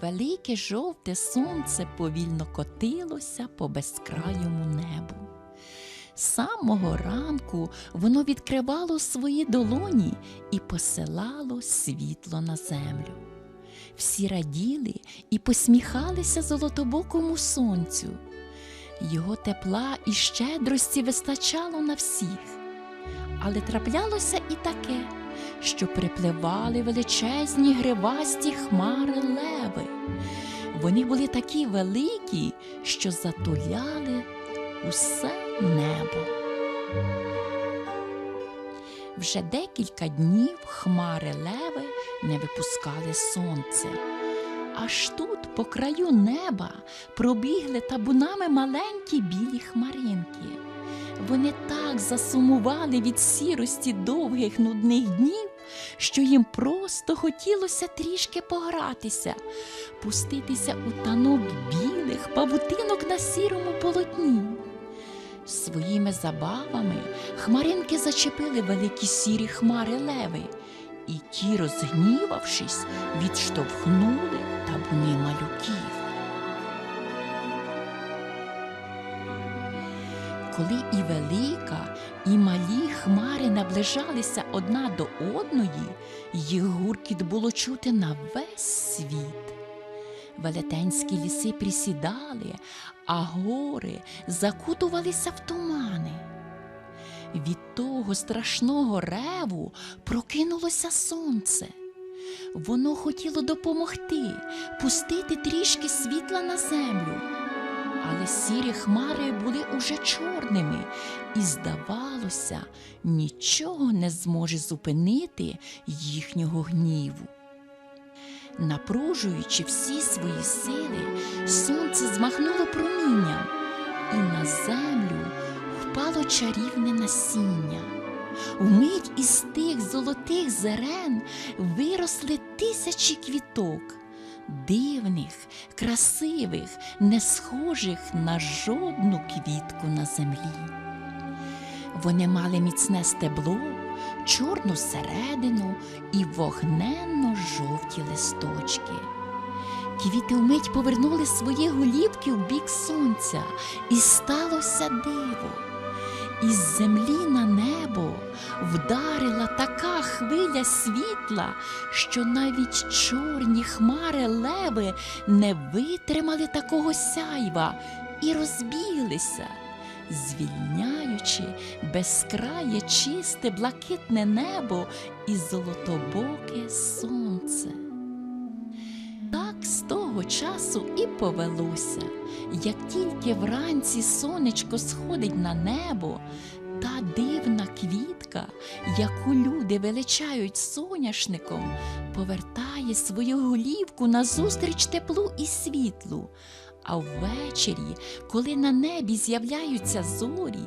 Велике жовте сонце повільно котилося по безкрайому небу. З самого ранку воно відкривало свої долоні і посилало світло на землю. Всі раділи і посміхалися золотобокому сонцю. Його тепла і щедрості вистачало на всіх. Але траплялося і таке, що припливали величезні гривасті хмари леви. Вони були такі великі, що затуляли усе небо. Вже декілька днів хмари леви не випускали сонце. Аж тут, по краю неба, пробігли табунами маленькі білі хмаринки. Вони так засумували від сірості довгих нудних днів, що їм просто хотілося трішки погратися, пуститися у танок білих павутинок на сірому полотні. Своїми забавами хмаринки зачепили великі сірі хмари леви, і ті, розгнівавшись, відштовхнули табуни малюків. Коли і велика, і малі хмари наближалися одна до одної, їх гуркіт було чути на весь світ. Велетенські ліси присідали, а гори закутувалися в тумани. Від того страшного реву прокинулося сонце. Воно хотіло допомогти, пустити трішки світла на землю. Але сірі хмари були уже чорними, і, здавалося, нічого не зможе зупинити їхнього гніву. Напружуючи всі свої сили, сонце змахнуло промінням, і на землю впало чарівне насіння. Вмить із тих золотих зерен виросли тисячі квіток, дивних, красивих, не схожих на жодну квітку на землі. Вони мали міцне стебло, чорну середину і вогненно-жовті листочки. Квіти вмить повернули свої голівки в бік сонця, і сталося диво. Із землі на небо вдарила така хвиля світла, що навіть чорні хмари леви не витримали такого сяйва і розбіглися, звільняючи безкрає чисте блакитне небо і золотобоке сонце. Так з того часу і повелося. Як тільки вранці сонечко сходить на небо, та квітка, яку люди величають соняшником, повертає свою голівку назустріч теплу і світлу. А ввечері, коли на небі з'являються зорі,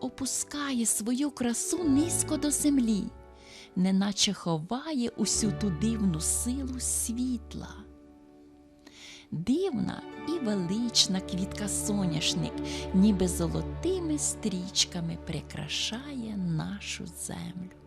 опускає свою красу низько до землі, неначе ховає усю ту дивну силу світла. Дивна і велична квітка соняшник, ніби золотими стрічками прикрашає нашу землю.